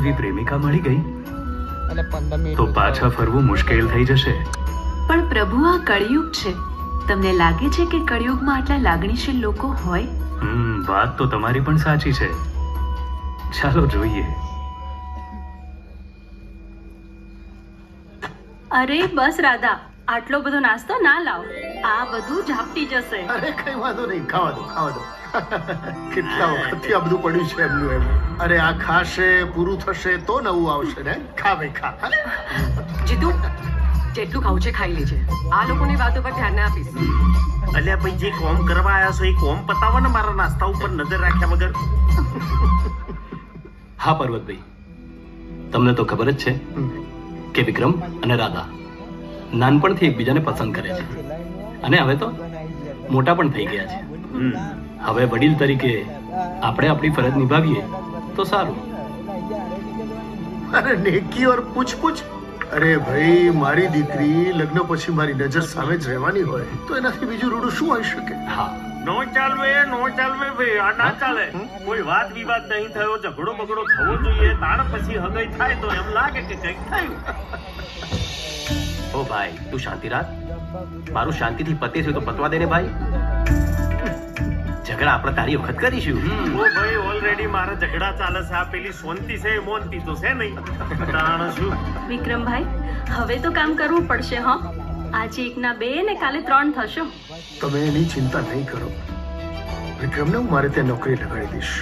એવી પ્રેમિકા મળી ગઈ? તો પાછા ફરવું મુશ્કેલ થઈ જશે. પણ પ્રભુ આ કળિયુગ છે. તમને લાગે છે કે કળિયુગમાં આટલા લાગણીશીલ લોકો હોય? હમ વાત તો તમારી પણ સાચી છે. ચાલો જોઈએ. અરે બસ રાધા આટલો બધો નાસ્તો ના લાવ. આ બધું ઝાપટી જશે. અરે કઈ વાંધો નહીં. ખાવા દો ખાવા દો. કેટલા વખતથી આ બધું પડ્યું છે એમનું એમ. અરે આ ખાશે પૂરું થશે તો નવું આવશે ને? ખાવે ખા. જીતુ જેટલું ખાવું છે ખાઈ લેજે. આ લોકોની વાતો પર ધ્યાન ના આપીશ. અલ્યા ભાઈ જે કોમ કરવા આવ્યા છો એ કોમ પતાવો ને મારા નાસ્તા ઉપર નજર રાખ્યા વગર. હા પર્વતભાઈ. તમને તો ખબર જ છે કે વિક્રમ અને રાધા નાનપણથી એકબીજાને પસંદ કરે છે. અને હવે તો મોટા પણ થઈ ગયા છે. હવે વડીલ તરીકે આપણે આપણી ફરજ નિભાવીએ તો સારું. અરે નેકી ઓર પૂછ પૂછ. અરે ભાઈ મારી દીકરી લગ્ન પછી મારી નજર સામે જ રહેવાની હોય તો એનાથી બીજું રૂડું શું હોઈ શકે? હા. નો ચાલવે નો ચાલવે ભાઈ આ ના ચાલે. કોઈ વાત વિવાદ નહીં થયો ઝઘડો બગડો થવો જોઈએ તાણ પછી હગાઈ થાય તો એમ લાગે કે કંઈક થયું. ઓ ભાઈ તું શાંતિ રાખ. મારું શાંતિથી પતે છે તો પતવા દે ને ભાઈ. ઝઘડા આપણે તારી વખત કરીશું. ઓ ભાઈ ઓલરેડી મારા ઝઘડા ચાલે છે. આ પેલી સોનતી છે મોનતી તો છે નહીં. તાણ શું? વિક્રમભાઈ હવે તો કામ કરવું પડશે હો. આજે એકના બે ને કાલે ત્રણ થશો. તમે એની ચિંતા નહીં કરો. વિક્રમને હું મારે ત્યાં નોકરી લગાડી દઈશ.